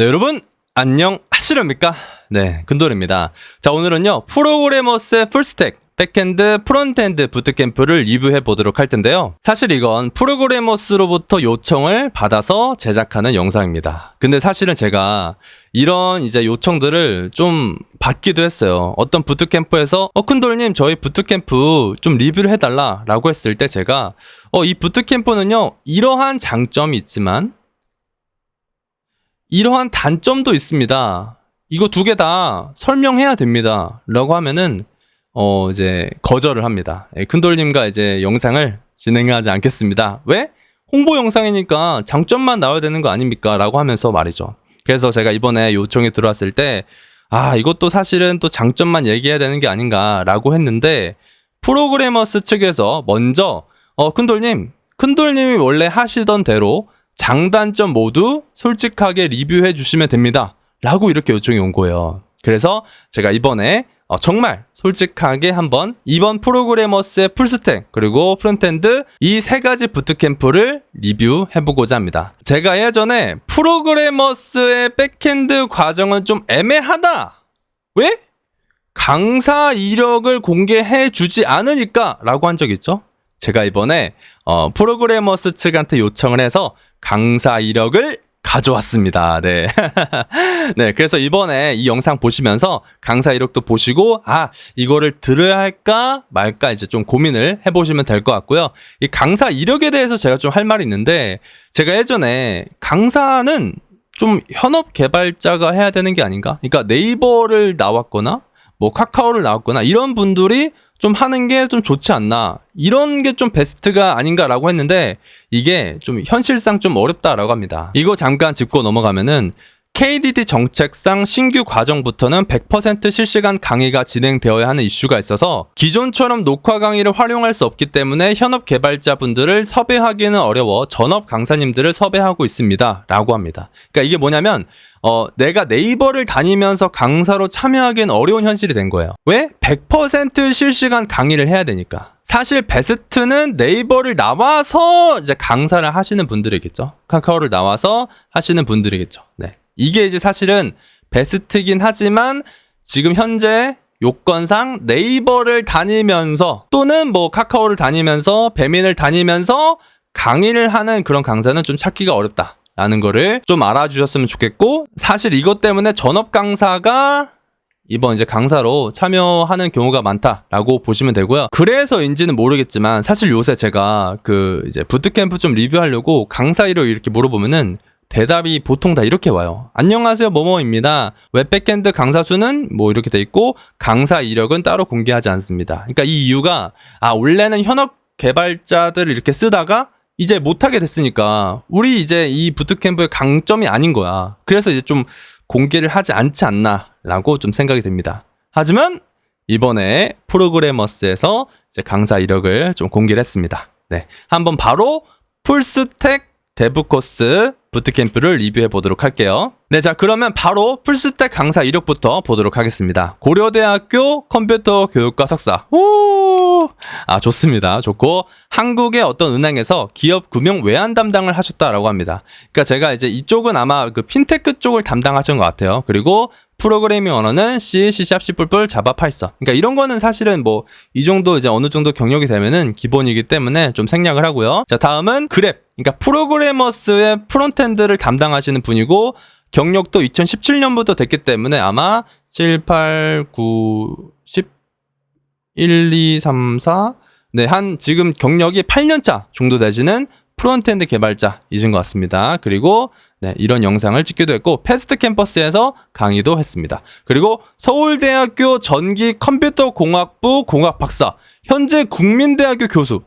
네, 여러분, 안녕하시렵니까? 네, 근돌입니다. 자, 오늘은요, 프로그래머스의 풀스택, 백핸드, 프론트핸드 부트캠프를 리뷰해 보도록 할 텐데요. 사실 이건 프로그래머스로부터 요청을 받아서 제작하는 영상입니다. 근데 사실은 제가 이런 이제 요청들을 좀 받기도 했어요. 어떤 부트캠프에서, 어, 큰돌님, 저희 부트캠프 좀 리뷰를 해달라 라고 했을 때 제가, 어, 이 부트캠프는요, 이러한 장점이 있지만, 이러한 단점도 있습니다. 이거 두 개 다 설명해야 됩니다. 라고 하면은, 어, 이제, 거절을 합니다. 예, 큰돌님과 이제 영상을 진행하지 않겠습니다. 왜? 홍보 영상이니까 장점만 나와야 되는 거 아닙니까? 라고 하면서 말이죠. 그래서 제가 이번에 요청이 들어왔을 때, 아, 이것도 사실은 또 장점만 얘기해야 되는 게 아닌가라고 했는데, 프로그래머스 측에서 먼저, 어, 큰돌님, 큰돌님이 원래 하시던 대로 장단점 모두 솔직하게 리뷰해 주시면 됩니다. 라고 이렇게 요청이 온 거예요. 그래서 제가 이번에 어, 정말 솔직하게 한번 이번 프로그래머스의 풀스택 그리고 프론트엔드 이 세 가지 부트캠프를 리뷰해보고자 합니다. 제가 예전에 프로그래머스의 백핸드 과정은 좀 애매하다. 왜? 강사 이력을 공개해 주지 않으니까 라고 한 적 있죠? 제가 이번에 어, 프로그래머스 측한테 요청을 해서 강사 이력을 가져왔습니다. 네. 네. 그래서 이번에 이 영상 보시면서 강사 이력도 보시고, 아, 이거를 들어야 할까 말까 이제 좀 고민을 해보시면 될 것 같고요. 이 강사 이력에 대해서 제가 좀 할 말이 있는데, 제가 예전에 강사는 좀 현업 개발자가 해야 되는 게 아닌가? 그러니까 네이버를 나왔거나, 뭐 카카오를 나왔거나, 이런 분들이 좀 하는 게 좀 좋지 않나. 이런 게 좀 베스트가 아닌가라고 했는데 이게 좀 현실상 좀 어렵다라고 합니다. 이거 잠깐 짚고 넘어가면은 KDD 정책상 신규 과정부터는 100% 실시간 강의가 진행되어야 하는 이슈가 있어서 기존처럼 녹화 강의를 활용할 수 없기 때문에 현업 개발자분들을 섭외하기는 어려워 전업 강사님들을 섭외하고 있습니다. 라고 합니다. 그러니까 이게 뭐냐면 어, 내가 네이버를 다니면서 강사로 참여하기는 어려운 현실이 된 거예요. 왜? 100% 실시간 강의를 해야 되니까. 사실 베스트는 네이버를 나와서 이제 강사를 하시는 분들이겠죠. 카카오를 나와서 하시는 분들이겠죠. 네. 이게 이제 사실은 베스트긴 하지만 지금 현재 요건상 네이버를 다니면서 또는 뭐 카카오를 다니면서 배민을 다니면서 강의를 하는 그런 강사는 좀 찾기가 어렵다. 라는 거를 좀 알아주셨으면 좋겠고 사실 이것 때문에 전업 강사가 이번 이제 강사로 참여하는 경우가 많다라고 보시면 되고요. 그래서인지는 모르겠지만 사실 요새 제가 그 이제 부트캠프 좀 리뷰하려고 강사 이력 이렇게 물어보면은 대답이 보통 다 이렇게 와요. 안녕하세요, 모모입니다. 웹백엔드 강사 수는 뭐 이렇게 돼 있고 강사 이력은 따로 공개하지 않습니다. 그러니까 이 이유가 아 원래는 현업 개발자들을 이렇게 쓰다가 이제 못하게 됐으니까 우리 이제 이 부트캠프의 강점이 아닌 거야. 그래서 이제 좀 공개를 하지 않지 않나라고 좀 생각이 됩니다. 하지만 이번에 프로그래머스에서 이제 강사 이력을 좀 공개를 했습니다. 네. 한번 바로 풀스택 데브 코스 부트캠프를 리뷰해 보도록 할게요. 네, 자, 그러면 바로 풀스택 강사 이력부터 보도록 하겠습니다. 고려대학교 컴퓨터 교육과 석사. 오! 아, 좋습니다. 좋고, 한국의 어떤 은행에서 기업 금융 외환 담당을 하셨다라고 합니다. 그러니까 제가 이제 이쪽은 아마 그 핀테크 쪽을 담당하신 것 같아요. 그리고 프로그래밍 언어는 C, C#, C++, 자바, 파이썬. 그러니까 이런 거는 사실은 뭐 이 정도 이제 어느 정도 경력이 되면은 기본이기 때문에 좀 생략을 하고요. 자, 다음은 그랩. 그러니까 프로그래머스의 프론트엔드를 담당하시는 분이고 경력도 2017년부터 됐기 때문에 아마 7, 8, 9, 10 1, 2, 3, 4 네, 한 지금 경력이 8년차 정도 되시는 프론트엔드 개발자이신 것 같습니다. 그리고 네, 이런 영상을 찍기도 했고 패스트 캠퍼스에서 강의도 했습니다. 그리고 서울대학교 전기 컴퓨터 공학부 공학 박사, 현재 국민대학교 교수.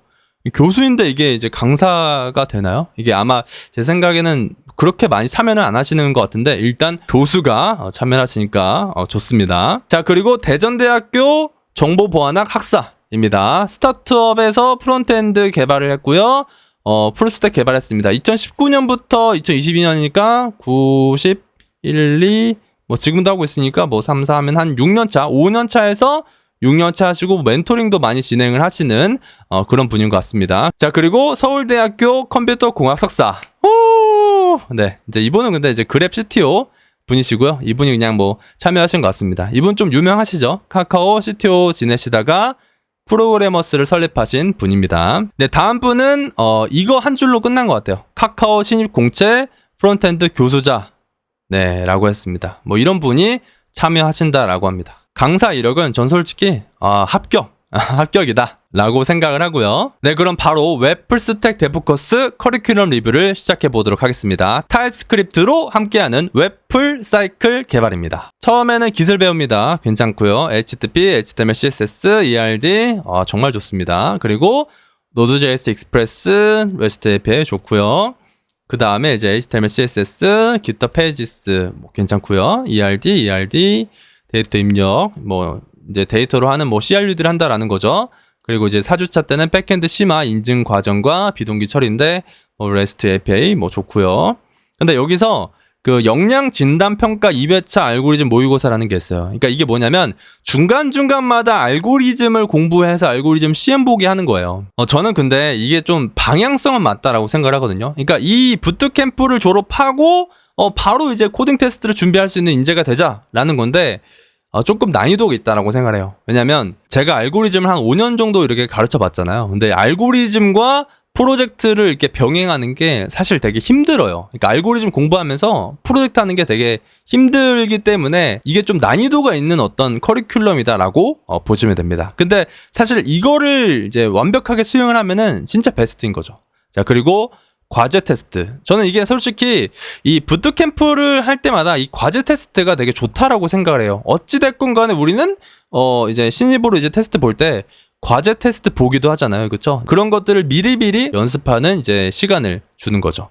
교수인데 이게 이제 강사가 되나요? 이게 아마 제 생각에는 그렇게 많이 참여는 안 하시는 것 같은데 일단 교수가 어, 참여하시니까 어, 좋습니다. 자 그리고 대전대학교 정보보안학 학사입니다. 스타트업에서 프론트엔드 개발을 했고요. 어, 풀스택 개발했습니다. 2019년부터 2022년이니까 90, 1, 2, 뭐 지금도 하고 있으니까 뭐 3, 4 하면 한 6년 차, 5년 차에서 6년 차 하시고 멘토링도 많이 진행을 하시는 어, 그런 분인 것 같습니다. 자, 그리고 서울대학교 컴퓨터 공학 석사. 오! 네. 이제 이분은 근데 이제 그랩 CTO 분이시고요. 이분이 그냥 뭐 참여하신 것 같습니다. 이분 좀 유명하시죠? 카카오 CTO 지내시다가 프로그래머스를 설립하신 분입니다. 네, 다음 분은 어 이거 한 줄로 끝난 것 같아요. 카카오 신입 공채 프론트엔드 교수자 네 라고 했습니다. 뭐 이런 분이 참여하신다라고 합니다. 강사 이력은 전 솔직히 아, 합격 합격이다. 라고 생각을 하고요. 네, 그럼 바로 웹 풀스택 데프 코스 커리큘럼 리뷰를 시작해 보도록 하겠습니다. 타입스크립트로 함께하는 웹풀 사이클 개발입니다. 처음에는 기술 배웁니다. 괜찮고요. HTTP, HTML, CSS, ERD 아, 정말 좋습니다. 그리고 노드.js 익스프레스, REST API 좋고요. 그 다음에 이제 HTML, CSS, GitHub Pages 뭐 괜찮고요. ERD, ERD, 데이터 입력, 뭐 이제 데이터로 하는 뭐 CRUD를 한다라는 거죠. 그리고 이제 4주차 때는 백엔드 심화 인증 과정과 비동기 처리인데 뭐 REST API 뭐 좋고요. 근데 여기서 그 역량 진단 평가 2회차 알고리즘 모의고사라는 게 있어요. 그러니까 이게 뭐냐면 중간중간마다 알고리즘을 공부해서 알고리즘 시험 보기 하는 거예요. 어, 저는 근데 이게 좀 방향성은 맞다라고 생각을 하거든요. 그러니까 이 부트 캠프를 졸업하고 어, 바로 이제 코딩 테스트를 준비할 수 있는 인재가 되자라는 건데 어, 조금 난이도가 있다라고 생각을 해요. 왜냐면 제가 알고리즘을 한 5년 정도 이렇게 가르쳐 봤잖아요. 근데 알고리즘과 프로젝트를 이렇게 병행하는 게 사실 되게 힘들어요. 그러니까 알고리즘 공부하면서 프로젝트 하는 게 되게 힘들기 때문에 이게 좀 난이도가 있는 어떤 커리큘럼이다라고 어, 보시면 됩니다. 근데 사실 이거를 이제 완벽하게 수행을 하면은 진짜 베스트인 거죠. 자, 그리고 과제 테스트. 저는 이게 솔직히 이 부트캠프를 할 때마다 이 과제 테스트가 되게 좋다라고 생각을 해요. 어찌됐건 간에 우리는 어 이제 신입으로 이제 테스트 볼 때 과제 테스트 보기도 하잖아요. 그렇죠? 그런 것들을 미리미리 연습하는 이제 시간을 주는 거죠.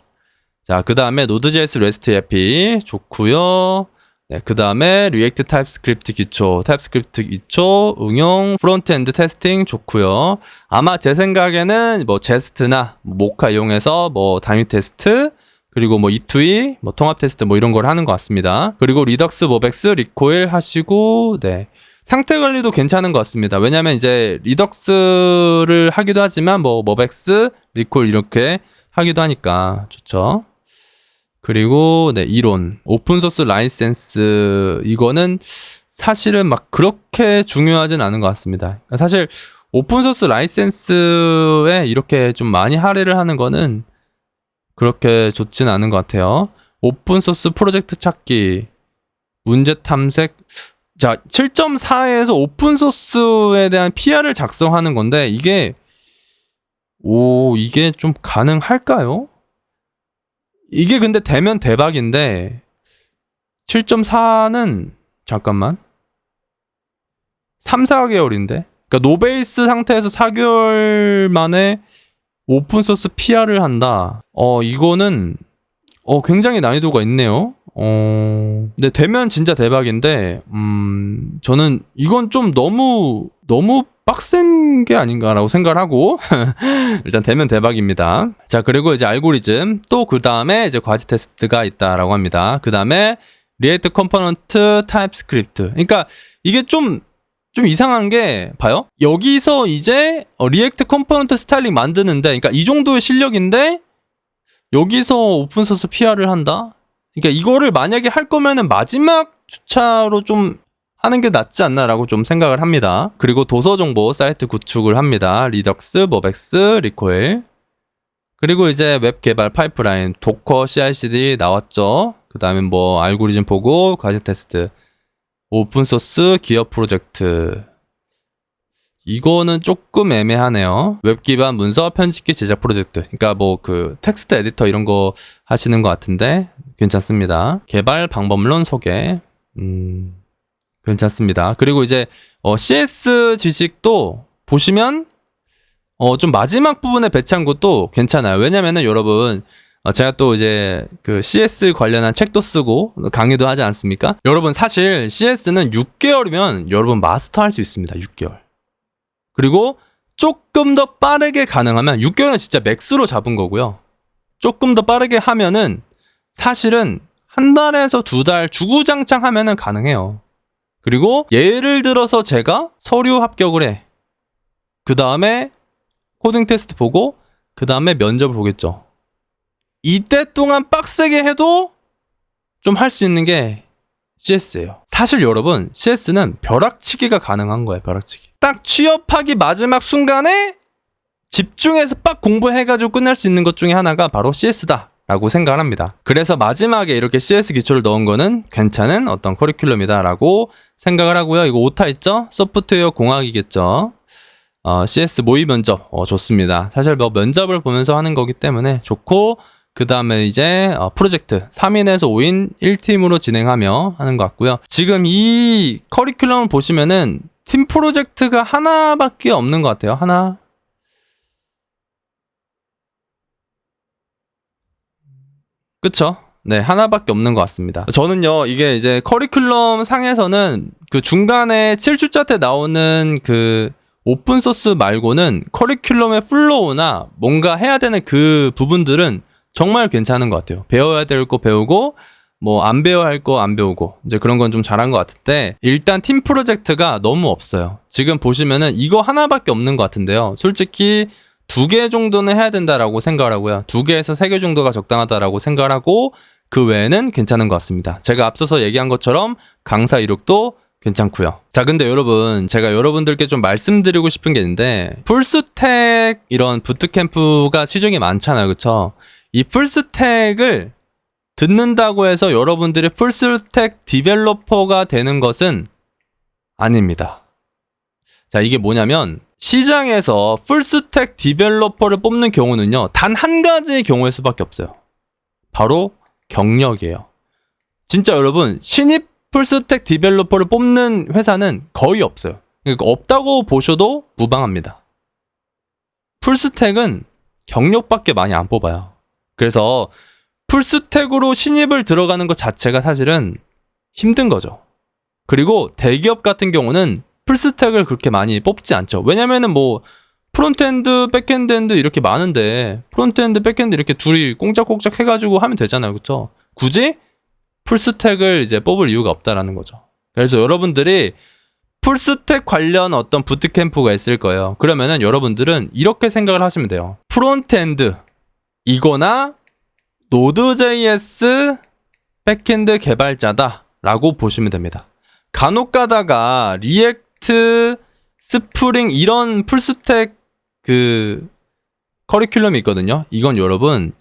자, 그 다음에 노드.js REST API 좋고요. 네, 그 다음에 리액트 타입스크립트 기초, 타입스크립트 기초, 응용, 프론트엔드 테스팅 좋고요. 아마 제 생각에는 뭐 제스트나 모카 이용해서 뭐 단위 테스트, 그리고 뭐 E2E, 뭐 통합 테스트 뭐 이런 걸 하는 것 같습니다. 그리고 리덕스, 모백스, 리코일 하시고, 네. 상태 관리도 괜찮은 것 같습니다. 왜냐면 이제 리덕스를 하기도 하지만 뭐 모백스, 리콜 이렇게 하기도 하니까 좋죠. 그리고 네, 이론. 오픈소스 라이센스 이거는 사실은 막 그렇게 중요하진 않은 것 같습니다. 그러니까 사실 오픈소스 라이센스에 이렇게 좀 많이 할애를 하는 거는 그렇게 좋진 않은 것 같아요. 오픈소스 프로젝트 찾기, 문제 탐색. 자, 7.4에서 오픈소스에 대한 PR을 작성하는 건데 이게 오, 이게 좀 가능할까요? 이게 근데 되면 대박인데 7.4는 잠깐만 3, 4개월인데 그러니까 노베이스 상태에서 4개월 만에 오픈 소스 PR을 한다. 어 이거는 어 굉장히 난이도가 있네요. 어 근데 되면 진짜 대박인데 음 저는 이건 좀 너무 너무 빡센 게 아닌가라고 생각을 하고 일단 되면 대박입니다. 자 그리고 이제 알고리즘 또 그 다음에 이제 과지 테스트가 있다라고 합니다. 그 다음에 리액트 컴포넌트 타입스크립트. 그러니까 이게 좀좀 이상한 게 봐요. 여기서 이제 어, 리액트 컴포넌트 스타일링 만드는데, 그러니까 이 정도의 실력인데 여기서 오픈소스 PR을 한다. 그러니까 이거를 만약에 할 거면은 마지막 주차로 좀 하는 게 낫지 않나라고 좀 생각을 합니다. 그리고 도서 정보 사이트 구축을 합니다. 리덕스, 모백스, 리코일. 그리고 이제 웹 개발 파이프라인, 도커, CI/CD 나왔죠. 그 다음에 뭐 알고리즘 보고 과제 테스트, 오픈 소스 기업 프로젝트. 이거는 조금 애매하네요. 웹 기반 문서 편집기 제작 프로젝트. 그러니까 뭐 그 텍스트 에디터 이런 거 하시는 것 같은데 괜찮습니다. 개발 방법론 소개. 음. 괜찮습니다. 그리고 이제 어, CS 지식도 보시면 어, 좀 마지막 부분에 배치한 것도 괜찮아요. 왜냐면은 여러분 어, 제가 또 이제 그 CS 관련한 책도 쓰고 강의도 하지 않습니까? 여러분 사실 CS는 6개월이면 여러분 마스터할 수 있습니다. 6개월. 그리고 조금 더 빠르게 가능하면 6개월은 진짜 맥스로 잡은 거고요. 조금 더 빠르게 하면은 사실은 한 달에서 두 달 주구장창 하면은 가능해요. 그리고 예를 들어서 제가 서류 합격을 해. 그 다음에 코딩 테스트 보고 그 다음에 면접을 보겠죠. 이때 동안 빡세게 해도 좀 할 수 있는 게 CS예요. 사실 여러분, CS는 벼락치기가 가능한 거예요, 벼락치기. 딱 취업하기 마지막 순간에 집중해서 빡 공부해가지고 끝낼 수 있는 것 중에 하나가 바로 CS다. 라고 생각을 합니다. 그래서 마지막에 이렇게 CS 기초를 넣은 거는 괜찮은 어떤 커리큘럼이다 라고 생각을 하고요. 이거 오타 있죠? 소프트웨어 공학이겠죠? 어, CS 모의 면접, 어, 좋습니다. 사실 뭐 면접을 보면서 하는 거기 때문에 좋고, 그 다음에 이제 어, 프로젝트 3인에서 5인 1팀으로 진행하며 하는 것 같고요. 지금 이 커리큘럼을 보시면은 팀 프로젝트가 하나밖에 없는 것 같아요. 하나. 그쵸? 네, 하나밖에 없는 것 같습니다. 저는요, 이게 이제 커리큘럼 상에서는 그 중간에 7주차 때 나오는 그 오픈소스 말고는 커리큘럼의 플로우나 뭔가 해야 되는 그 부분들은 정말 괜찮은 것 같아요. 배워야 될 거 배우고, 뭐 안 배워야 할 거 안 배우고, 이제 그런 건 좀 잘한 것 같은데, 일단 팀 프로젝트가 너무 없어요. 지금 보시면은 이거 하나밖에 없는 것 같은데요. 솔직히 두 개 정도는 해야 된다라고 생각을 하고요. 두 개에서 세 개 정도가 적당하다라고 생각을 하고, 그 외에는 괜찮은 것 같습니다. 제가 앞서서 얘기한 것처럼 강사 이력도 괜찮고요. 자, 근데 여러분, 제가 여러분들께 좀 말씀드리고 싶은 게 있는데, 풀스택 이런 부트캠프가 시중에 많잖아요. 그쵸? 이 풀스택을 듣는다고 해서 여러분들이 풀스택 디벨로퍼가 되는 것은 아닙니다. 자, 이게 뭐냐면 시장에서 풀스택 디벨로퍼를 뽑는 경우는요. 단 한 가지의 경우일 수밖에 없어요. 바로 경력이에요. 진짜 여러분, 신입 풀스택 디벨로퍼를 뽑는 회사는 거의 없어요. 그러니까 없다고 보셔도 무방합니다. 풀스택은 경력밖에 많이 안 뽑아요. 그래서 풀스택으로 신입을 들어가는 것 자체가 사실은 힘든 거죠. 그리고 대기업 같은 경우는 풀스택을 그렇게 많이 뽑지 않죠. 왜냐면은 뭐 프론트엔드, 백엔드 이렇게 많은데 프론트엔드, 백엔드 이렇게 둘이 꽁짝꽁짝 해가지고 하면 되잖아요, 그렇죠? 굳이 풀스택을 이제 뽑을 이유가 없다라는 거죠. 그래서 여러분들이 풀스택 관련 어떤 부트캠프가 있을 거예요. 그러면은 여러분들은 이렇게 생각을 하시면 돼요. 프론트엔드 이거나 노드.js 백엔드 개발자다라고 보시면 됩니다. 간혹 가다가 리액 트, 스프링 이런 풀스택 그 커리큘럼이 있거든요. 이건 여러분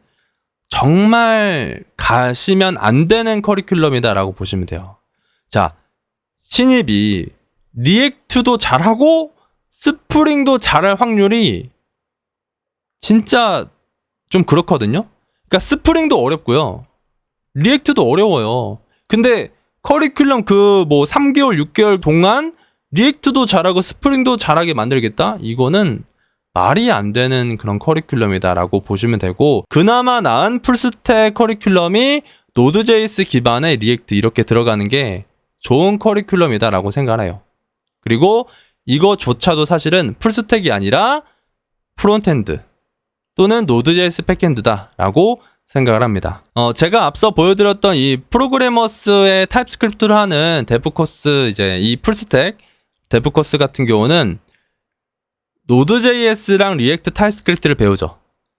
정말 가시면 안 되는 커리큘럼이다라고 보시면 돼요. 자, 신입이 리액트도 잘하고 스프링도 잘할 확률이 진짜 좀 그렇거든요. 그러니까 스프링도 어렵고요. 리액트도 어려워요. 근데 커리큘럼 그 뭐 3개월, 6개월 동안 리액트도 잘하고 스프링도 잘하게 만들겠다? 이거는 말이 안 되는 그런 커리큘럼이다라고 보시면 되고 그나마 나은 풀스택 커리큘럼이 노드.js 기반의 리액트 이렇게 들어가는 게 좋은 커리큘럼이다라고 생각을 해요. 그리고 이거조차도 사실은 풀스택이 아니라 프론트엔드 또는 노드.js 백엔드다라고 생각을 합니다. 어, 제가 앞서 보여드렸던 이 프로그래머스의 타입스크립트를 하는 데프 코스 이제 이 풀스택 데프 코스 같은 경우는 노드.js랑 리액트 타입스크립트를 배우죠.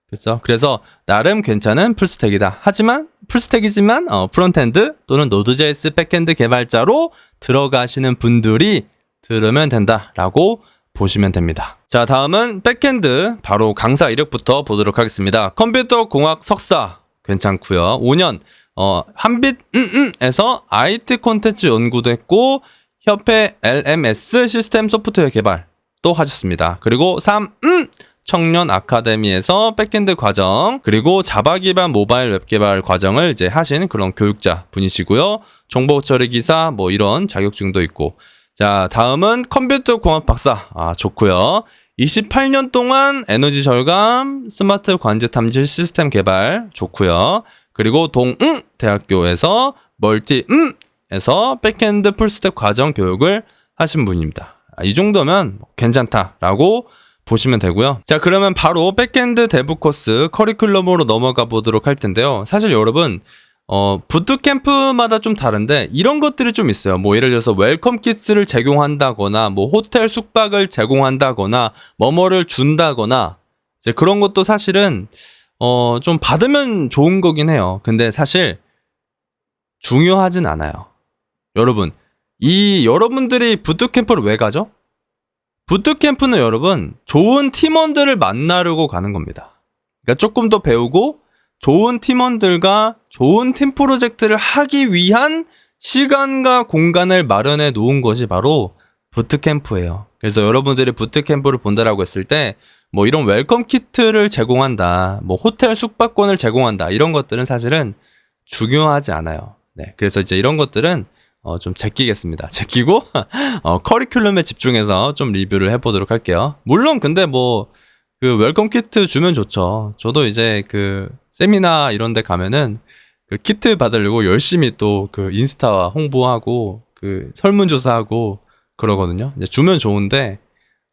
그렇죠? 그래서 나름 괜찮은 풀스택이다. 하지만 풀스택이지만 어, 프론트엔드 또는 노드.js 백엔드 개발자로 들어가시는 분들이 들으면 된다라고 보시면 됩니다. 자, 다음은 백엔드 바로 강사 이력부터 보도록 하겠습니다. 컴퓨터 공학 석사 괜찮고요. 5년 어, 한빛에서 IT 콘텐츠 연구도 했고 협회 LMS 시스템 소프트웨어 개발 또 하셨습니다. 그리고 3. 음! 청년 아카데미에서 백엔드 과정 그리고 자바 기반 모바일 웹 개발 과정을 이제 하신 그런 교육자 분이시고요. 정보 처리 기사 뭐 이런 자격증도 있고 자 다음은 컴퓨터 공학 박사 아 좋고요. 28년 동안 에너지 절감 스마트 관제 탐지 시스템 개발 좋고요. 그리고 동응 대학교에서 멀티 음 에서 백엔드 풀스택 과정 교육을 하신 분입니다. 아, 이 정도면 괜찮다라고 보시면 되고요. 자, 그러면 바로 백엔드 데브 코스 커리큘럼으로 넘어가 보도록 할 텐데요. 사실 여러분, 어, 부트캠프마다 좀 다른데 이런 것들이 좀 있어요. 뭐 예를 들어서 웰컴 키트를 제공한다거나 뭐 호텔 숙박을 제공한다거나 뭐뭐를 준다거나 이제 그런 것도 사실은 어, 좀 받으면 좋은 거긴 해요. 근데 사실 중요하진 않아요. 여러분, 이 여러분들이 부트캠프를 왜 가죠? 부트캠프는 여러분 좋은 팀원들을 만나려고 가는 겁니다. 그러니까 조금 더 배우고 좋은 팀원들과 좋은 팀 프로젝트를 하기 위한 시간과 공간을 마련해 놓은 것이 바로 부트캠프예요. 그래서 여러분들이 부트캠프를 본다라고 했을 때 뭐 이런 웰컴 키트를 제공한다, 뭐 호텔 숙박권을 제공한다 이런 것들은 사실은 중요하지 않아요. 네, 그래서 이제 이런 것들은 어, 좀 제끼겠습니다. 제끼고 어, 커리큘럼에 집중해서 좀 리뷰를 해보도록 할게요. 물론 근데 뭐 그 웰컴 키트 주면 좋죠. 저도 이제 그 세미나 이런 데 가면은 그 키트 받으려고 열심히 또 그 인스타 홍보하고 그 설문조사하고 그러거든요. 이제 주면 좋은데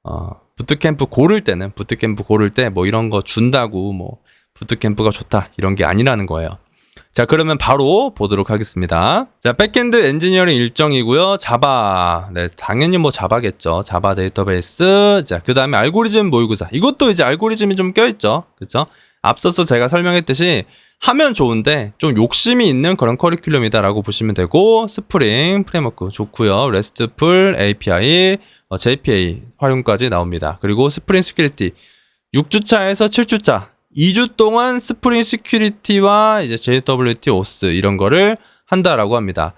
어 부트캠프 고를 때는 부트캠프 고를 때 뭐 이런 거 준다고 뭐 부트캠프가 좋다 이런 게 아니라는 거예요. 자, 그러면 바로 보도록 하겠습니다. 자, 백엔드 엔지니어링 일정이고요. 자바. 네, 당연히 뭐 자바겠죠. 자바 데이터베이스. 자, 그 다음에 알고리즘 모의고사. 이것도 이제 알고리즘이 좀 껴있죠. 그쵸? 앞서서 제가 설명했듯이 하면 좋은데 좀 욕심이 있는 그런 커리큘럼이다라고 보시면 되고 스프링 프레임워크 좋고요. 레스트풀 API, 어, JPA 활용까지 나옵니다. 그리고 스프링 시큐리티 6주차에서 7주차 2주 동안 스프링 시큐리티와 이제 JWT OS 이런 거를 한다라고 합니다.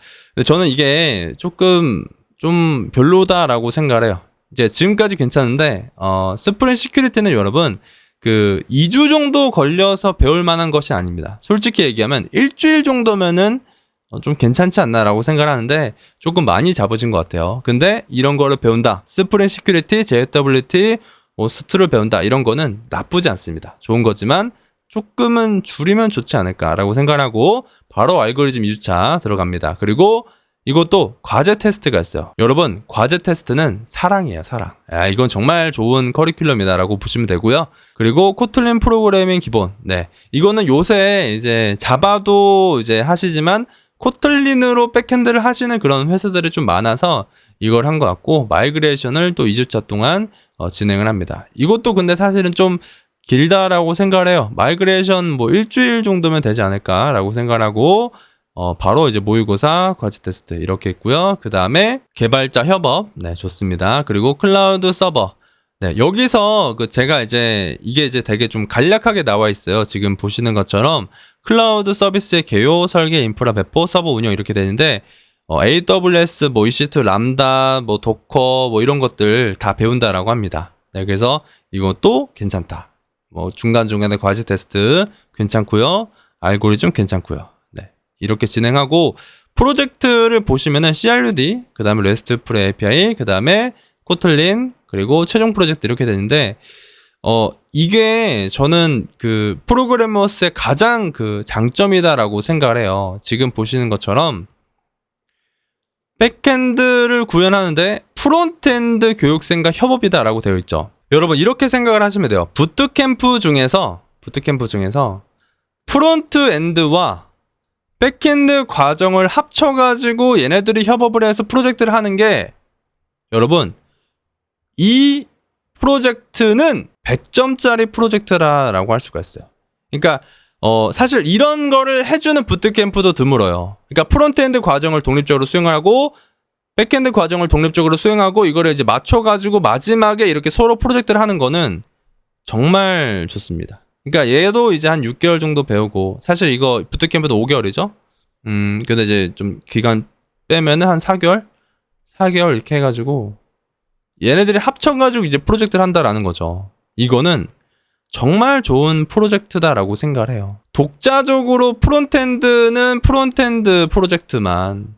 저는 이게 조금 좀 별로다라고 생각을 해요. 이제 지금까지 괜찮은데 어 스프링 시큐리티는 여러분 그 2주 정도 걸려서 배울 만한 것이 아닙니다. 솔직히 얘기하면 일주일 정도면은 어, 좀 괜찮지 않나라고 생각하는데 조금 많이 잡으신 것 같아요. 근데 이런 거를 배운다. 스프링 시큐리티, JWT, 뭐 스트를 배운다. 이런 거는 나쁘지 않습니다. 좋은 거지만 조금은 줄이면 좋지 않을까라고 생각하고 바로 알고리즘 2주차 들어갑니다. 그리고 이것도 과제 테스트가 있어요. 여러분, 과제 테스트는 사랑이에요, 사랑. 아, 이건 정말 좋은 커리큘럼이다라고 보시면 되고요. 그리고 코틀린 프로그래밍 기본. 네. 이거는 요새 이제 자바도 이제 하시지만 코틀린으로 백핸드를 하시는 그런 회사들이 좀 많아서 이걸 한 것 같고 마이그레이션을 또 2주차 동안 어, 진행을 합니다. 이것도 근데 사실은 좀 길다라고 생각을 해요. 마이그레이션 뭐 일주일 정도면 되지 않을까라고 생각을 하고 어, 바로 이제 모의고사, 과제 테스트 이렇게 있고요. 그 다음에 개발자 협업, 네 좋습니다. 그리고 클라우드 서버, 네 여기서 그 제가 이제 이게 이제 되게 좀 간략하게 나와 있어요. 지금 보시는 것처럼 클라우드 서비스의 개요, 설계, 인프라 배포, 서버 운영 이렇게 되는데 어, AWS, 뭐 EC2, 람다, 뭐 도커, 뭐 이런 것들 다 배운다라고 합니다. 네, 그래서 이것도 괜찮다. 뭐 중간 중간에 과제 테스트 괜찮고요. 알고리즘 괜찮고요. 네, 이렇게 진행하고 프로젝트를 보시면은 CRUD, 그 다음에 RESTful API, 그 다음에 코틀린, 그리고 최종 프로젝트 이렇게 되는데 어 이게 저는 그 프로그래머스의 가장 그 장점이다라고 생각을 해요. 지금 보시는 것처럼 백핸드를 구현하는데 프론트엔드 교육생과 협업이다라고 되어 있죠. 여러분 이렇게 생각을 하시면 돼요. 부트캠프 중에서 부트캠프 중에서 프론트엔드와 백핸드 과정을 합쳐가지고 얘네들이 협업을 해서 프로젝트를 하는 게 여러분 이 프로젝트는 100점짜리 프로젝트라고 할 수가 있어요. 그러니까 어, 사실 이런 거를 해주는 부트캠프도 드물어요. 그러니까 프론트엔드 과정을 독립적으로 수행하고 백엔드 과정을 독립적으로 수행하고 이거를 이제 맞춰가지고 마지막에 이렇게 서로 프로젝트를 하는 거는 정말 좋습니다. 그러니까 얘도 이제 한 6개월 정도 배우고 사실 이거 부트캠프도 5개월이죠. 음, 근데 이제 좀 기간 빼면은 한 4개월, 4개월 이렇게 해가지고 얘네들이 합쳐가지고 이제 프로젝트를 한다라는 거죠. 이거는 정말 좋은 프로젝트다라고 생각을 해요. 독자적으로 프론트엔드는 프론트엔드 프로젝트만,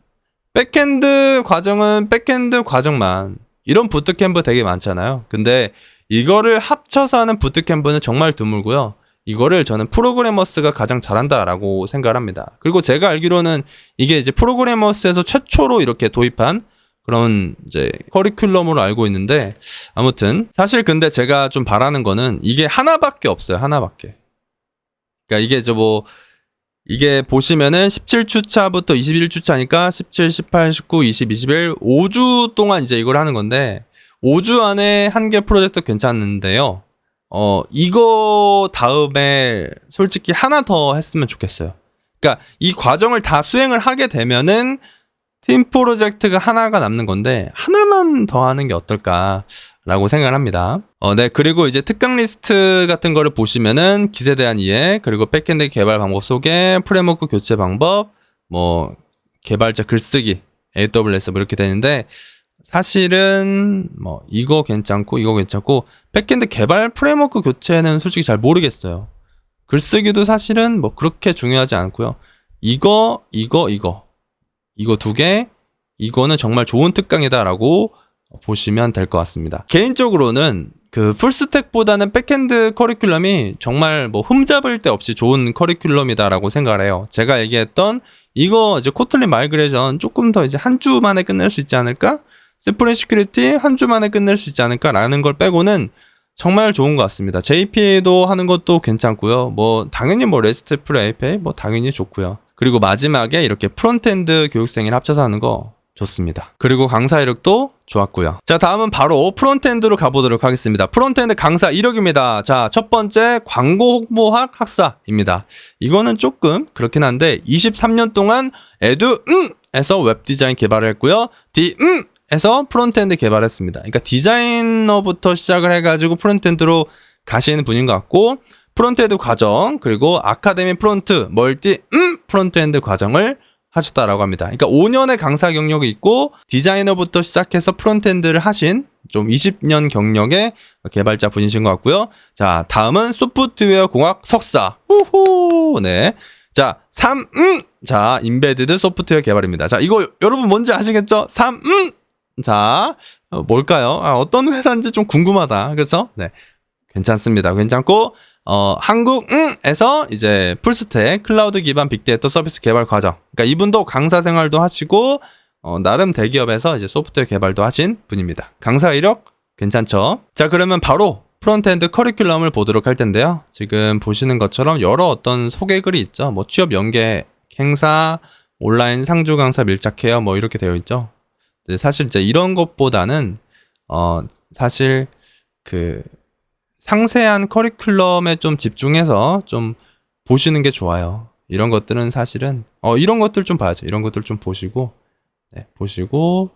백엔드 과정은 백엔드 과정만, 이런 부트캠프 되게 많잖아요. 근데 이거를 합쳐서 하는 부트캠프는 정말 드물고요. 이거를 저는 프로그래머스가 가장 잘한다라고 생각을 합니다. 그리고 제가 알기로는 이게 이제 프로그래머스에서 최초로 이렇게 도입한 그런 이제 커리큘럼으로 알고 있는데 아무튼 사실 근데 제가 좀 바라는 거는 이게 하나밖에 없어요. 하나밖에. 그러니까 이게 저 뭐 이게 보시면은 17주차부터 21주차니까 17, 18, 19, 20, 21 5주 동안 이제 이걸 하는 건데 5주 안에 한 개 프로젝트 괜찮은데요. 어 이거 다음에 솔직히 하나 더 했으면 좋겠어요. 그러니까 이 과정을 다 수행을 하게 되면은 팀 프로젝트가 하나가 남는 건데 하나만 더 하는 게 어떨까 라고 생각을 합니다. 어, 네. 그리고 이제 특강 리스트 같은 거를 보시면은 기세에 대한 이해, 그리고 백엔드 개발 방법 소개, 프레임워크 교체 방법, 뭐 개발자 글쓰기, AWS 뭐 이렇게 되는데 사실은 뭐 이거 괜찮고 이거 괜찮고 백엔드 개발 프레임워크 교체는 솔직히 잘 모르겠어요. 글쓰기도 사실은 뭐 그렇게 중요하지 않고요. 이거 이거 이거 이거 두 개, 이거는 정말 좋은 특강이다라고 보시면 될 것 같습니다. 개인적으로는 그 풀스택보다는 백핸드 커리큘럼이 정말 뭐 흠잡을 데 없이 좋은 커리큘럼이다라고 생각을 해요. 제가 얘기했던 이거 이제 코틀린 마이그레이션 조금 더 이제 한 주 만에 끝낼 수 있지 않을까? 스프링 시큐리티 한 주 만에 끝낼 수 있지 않을까라는 걸 빼고는 정말 좋은 것 같습니다. JPA도 하는 것도 괜찮고요. 뭐 당연히 뭐 레스트 프로 API 뭐 당연히 좋고요. 그리고 마지막에 이렇게 프론트엔드 교육생을 합쳐서 하는 거 좋습니다. 그리고 강사 이력도 좋았고요. 자, 다음은 바로 프론트엔드로 가보도록 하겠습니다. 프론트엔드 강사 이력입니다. 자, 첫 번째 광고 홍보학 학사입니다. 이거는 조금 그렇긴 한데 23년 동안 에두 음에서 웹 디자인 개발을 했고요. 디 음, 에서 프론트엔드 개발했습니다. 그러니까 디자이너부터 시작을 해가지고 프론트엔드로 가시는 분인 것 같고 프론트엔드 과정 그리고 아카데미 프론트 멀티 음 프론트엔드 과정을 하셨다라고 합니다. 그러니까 5년의 강사 경력이 있고 디자이너부터 시작해서 프론트엔드를 하신 좀 20년 경력의 개발자 분이신 것 같고요. 자, 다음은 소프트웨어 공학 석사. 후후. 네. 자, 3, 음! 자, 인베디드 소프트웨어 개발입니다. 자, 이거 여러분 뭔지 아시겠죠? 3, 음! 자, 어, 뭘까요? 아, 어떤 회사인지 좀 궁금하다. 그래서, 네. 괜찮습니다. 괜찮고, 어, 한국에서 이제 풀스택 클라우드 기반 빅데이터 서비스 개발 과정. 그러니까 이분도 강사 생활도 하시고 어, 나름 대기업에서 이제 소프트웨어 개발도 하신 분입니다. 강사 이력 괜찮죠? 자, 그러면 바로 프론트엔드 커리큘럼을 보도록 할 텐데요. 지금 보시는 것처럼 여러 어떤 소개 글이 있죠. 뭐 취업 연계 행사, 온라인 상주 강사 밀착해요. 뭐 이렇게 되어 있죠. 사실 이제 이런 것보다는 어 사실 그 상세한 커리큘럼에 좀 집중해서 좀 보시는 게 좋아요. 이런 것들은 사실은 어 이런 것들 좀 봐야죠. 이런 것들 좀 보시고 네, 보시고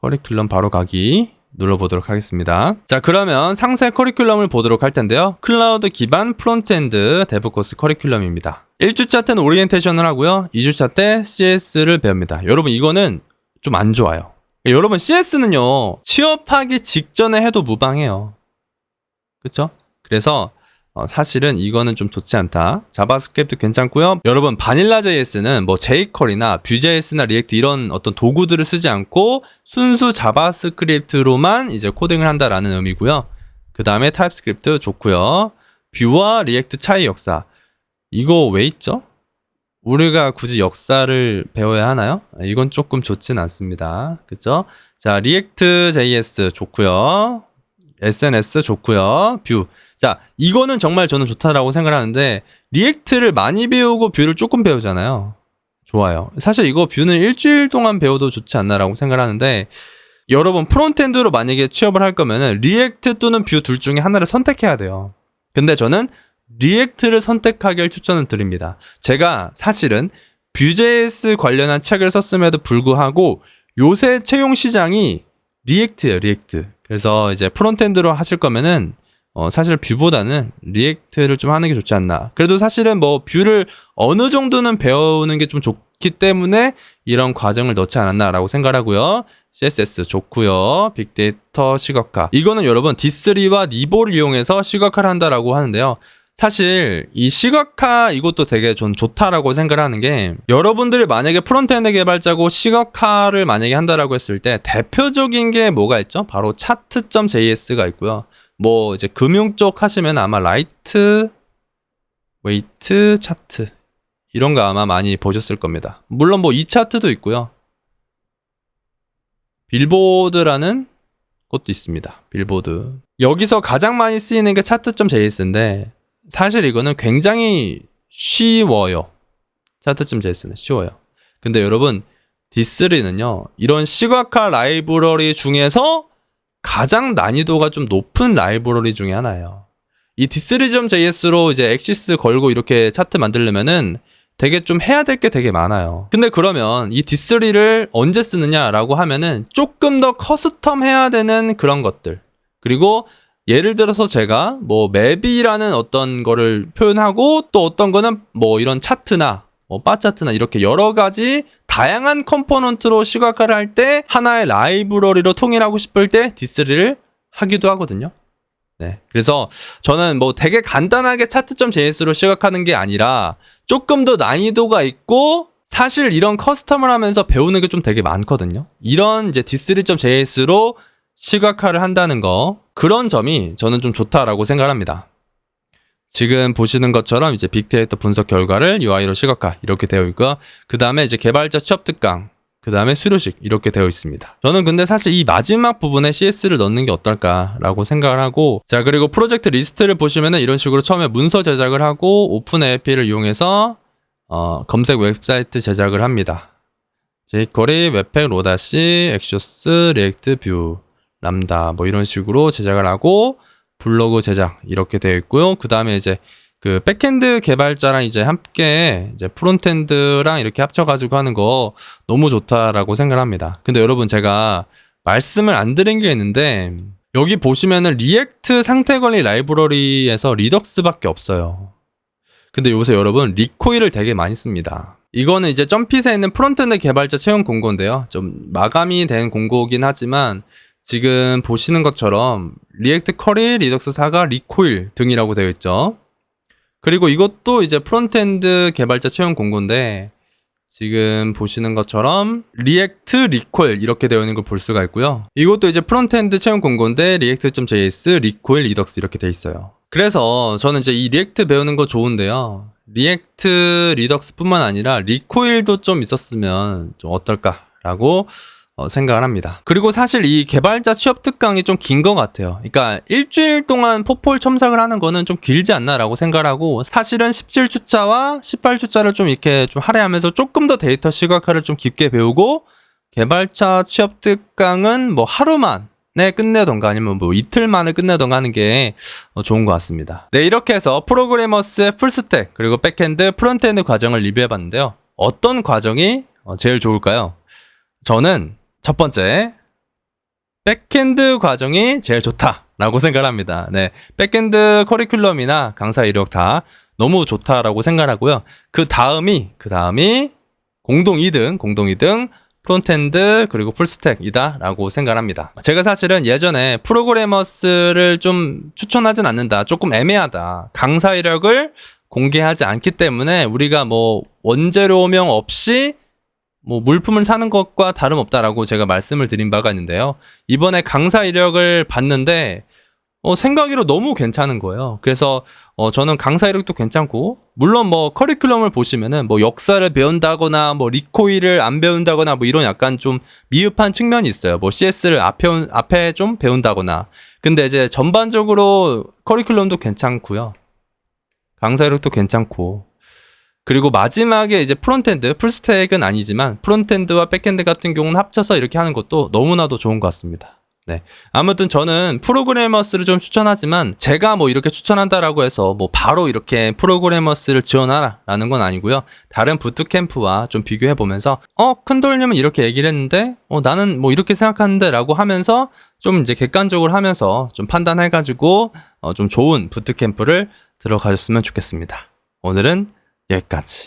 커리큘럼 바로 가기 눌러보도록 하겠습니다. 자, 그러면 상세 커리큘럼을 보도록 할 텐데요. 클라우드 기반 프론트엔드 데브 코스 커리큘럼입니다. 1주차 때는 오리엔테이션을 하고요. 2주차 때 CS를 배웁니다. 여러분, 이거는 좀 안 좋아요. 여러분, CS는요, 취업하기 직전에 해도 무방해요. 그쵸? 그래서 어, 사실은 이거는 좀 좋지 않다. 자바스크립트 괜찮고요. 여러분 바닐라 JS는 뭐 jQuery나 Vue.js나 리액트 이런 어떤 도구들을 쓰지 않고 순수 자바스크립트로만 이제 코딩을 한다라는 의미고요. 그 다음에 타입스크립트 좋고요. 뷰와 리액트 차이 역사 이거 왜 있죠? 우리가 굳이 역사를 배워야 하나요? 이건 조금 좋진 않습니다. 그쵸? 자, 리액트 JS 좋고요. SNS 좋고요. 뷰. 자, 이거는 정말 저는 좋다라고 생각을 하는데 리액트를 많이 배우고 뷰를 조금 배우잖아요. 좋아요. 사실 이거 뷰는 일주일 동안 배워도 좋지 않나라고 생각을 하는데 여러분 프론트엔드로 만약에 취업을 할 거면은 리액트 또는 뷰 둘 중에 하나를 선택해야 돼요. 근데 저는 리액트를 선택하길 추천을 드립니다. 제가 사실은 뷰JS 관련한 책을 썼음에도 불구하고 요새 채용 시장이 리액트예요, 리액트. 그래서 이제 프론트엔드로 하실 거면은 어, 사실 뷰보다는 리액트를 좀 하는 게 좋지 않나. 그래도 사실은 뭐 뷰를 어느 정도는 배우는 게 좀 좋기 때문에 이런 과정을 넣지 않았나라고 생각하고요. CSS 좋고요. 빅데이터 시각화. 이거는 여러분 D3와 니보를 이용해서 시각화를 한다라고 하는데요. 사실 이 시각화 이것도 되게 전 좋다라고 생각을 하는 게 여러분들이 만약에 프론트엔드 개발자고 시각화를 만약에 한다라고 했을 때 대표적인 게 뭐가 있죠? 바로 차트.js가 있고요. 뭐 이제 금융 쪽 하시면 아마 라이트 웨이트 차트 이런 거 아마 많이 보셨을 겁니다. 물론 뭐 이 차트도 있고요. 빌보드라는 것도 있습니다. 빌보드. 여기서 가장 많이 쓰이는 게 차트.js인데 사실 이거는 굉장히 쉬워요. 차트.js는 쉬워요. 근데 여러분 D3는요. 이런 시각화 라이브러리 중에서 가장 난이도가 좀 높은 라이브러리 중에 하나예요. 이 D3.js로 이제 엑시스 걸고 이렇게 차트 만들려면은 되게 좀 해야 될 게 되게 많아요. 근데 그러면 이 D3를 언제 쓰느냐라고 하면은 조금 더 커스텀 해야 되는 그런 것들. 그리고 예를 들어서 제가 뭐 맵이라는 어떤 거를 표현하고 또 어떤 거는 뭐 이런 차트나 뭐 바 차트나 이렇게 여러 가지 다양한 컴포넌트로 시각화를 할 때 하나의 라이브러리로 통일하고 싶을 때 D3를 하기도 하거든요. 네. 그래서 저는 뭐 되게 간단하게 차트.js로 시각하는 게 아니라 조금 더 난이도가 있고 사실 이런 커스텀을 하면서 배우는 게 좀 되게 많거든요. 이런 이제 D3.js로 시각화를 한다는 거 그런 점이 저는 좀 좋다라고 생각합니다. 지금 보시는 것처럼 이제 빅데이터 분석 결과를 UI로 시각화 이렇게 되어 있고요. 그 다음에 이제 개발자 취업 특강, 그 다음에 수료식 이렇게 되어 있습니다. 저는 근데 사실 이 마지막 부분에 CS를 넣는 게 어떨까라고 생각을 하고 자 그리고 프로젝트 리스트를 보시면은 이런 식으로 처음에 문서 제작을 하고 오픈 AP를 이용해서 어, 검색 웹사이트 제작을 합니다. jQuery, 웹팩, 로다시, 엑쇼스, 리액트, 뷰, 람다 뭐 이런 식으로 제작을 하고 블로그 제작 이렇게 되어 있고요. 그 다음에 이제 그 백엔드 개발자랑 이제 함께 이제 프론트엔드랑 이렇게 합쳐가지고 하는 거 너무 좋다라고 생각을 합니다. 근데 여러분 제가 말씀을 안 드린 게 있는데 여기 보시면은 리액트 상태 관리 라이브러리에서 리덕스밖에 없어요. 근데 요새 여러분 리코일을 되게 많이 씁니다. 이거는 이제 점핏에 있는 프론트엔드 개발자 채용 공고인데요. 좀 마감이 된 공고긴 하지만 지금 보시는 것처럼 리액트 커리, 리덕스 4가 리코일 등이라고 되어 있죠. 그리고 이것도 이제 프론트엔드 개발자 채용 공고인데 지금 보시는 것처럼 리액트 리콜 이렇게 되어 있는 걸 볼 수가 있고요. 이것도 이제 프론트엔드 채용 공고인데 리액트.js, 리콜, 리덕스 이렇게 돼 있어요. 그래서 저는 이제 이 리액트 배우는 거 좋은데요. 리액트 리덕스뿐만 아니라 리코일도 좀 있었으면 좀 어떨까라고 어, 생각을 합니다. 그리고 사실 이 개발자 취업 특강이 좀 긴 것 같아요. 그러니까 일주일 동안 포폴 첨삭을 하는 거는 좀 길지 않나라고 생각을 하고 사실은 17주차와 18주차를 좀 이렇게 좀 할애하면서 조금 더 데이터 시각화를 좀 깊게 배우고 개발자 취업 특강은 뭐 하루만 네, 끝내던가 아니면 뭐 이틀 만에 끝내던가 하는 게 어, 좋은 것 같습니다. 네, 이렇게 해서 프로그래머스의 풀스택 그리고 백핸드, 프론트엔드 과정을 리뷰해 봤는데요. 어떤 과정이 어, 제일 좋을까요? 저는 첫 번째 백핸드 과정이 제일 좋다라고 생각합니다. 네, 백핸드 커리큘럼이나 강사 이력 다 너무 좋다라고 생각하고요. 그 다음이 그 다음이 공동 2등, 공동 2등 프론트엔드 그리고 풀스택이다라고 생각합니다. 제가 사실은 예전에 프로그래머스를 좀 추천하진 않는다. 조금 애매하다. 강사 이력을 공개하지 않기 때문에 우리가 뭐 원재료명 없이 뭐 물품을 사는 것과 다름없다라고 제가 말씀을 드린 바가 있는데요. 이번에 강사 이력을 봤는데 어, 생각으로 너무 괜찮은 거예요. 그래서 어, 저는 강사 이력도 괜찮고 물론 뭐 커리큘럼을 보시면은 뭐 역사를 배운다거나 뭐 리코일을 안 배운다거나 뭐 이런 약간 좀 미흡한 측면이 있어요. 뭐 CS를 앞에 앞에 좀 배운다거나. 근데 이제 전반적으로 커리큘럼도 괜찮고요. 강사 이력도 괜찮고 그리고 마지막에 이제 프론트엔드, 풀스택은 아니지만 프론트엔드와 백엔드 같은 경우는 합쳐서 이렇게 하는 것도 너무나도 좋은 것 같습니다. 네. 아무튼 저는 프로그래머스를 좀 추천하지만 제가 뭐 이렇게 추천한다라고 해서 뭐 바로 이렇게 프로그래머스를 지원하라라는 건 아니고요. 다른 부트캠프와 좀 비교해 보면서 어, 큰돌님은 이렇게 얘기를 했는데 어, 나는 뭐 이렇게 생각하는데라고 하면서 좀 이제 객관적으로 하면서 좀 판단해 가지고 어, 좀 좋은 부트캠프를 들어가셨으면 좋겠습니다. 오늘은 여기까지.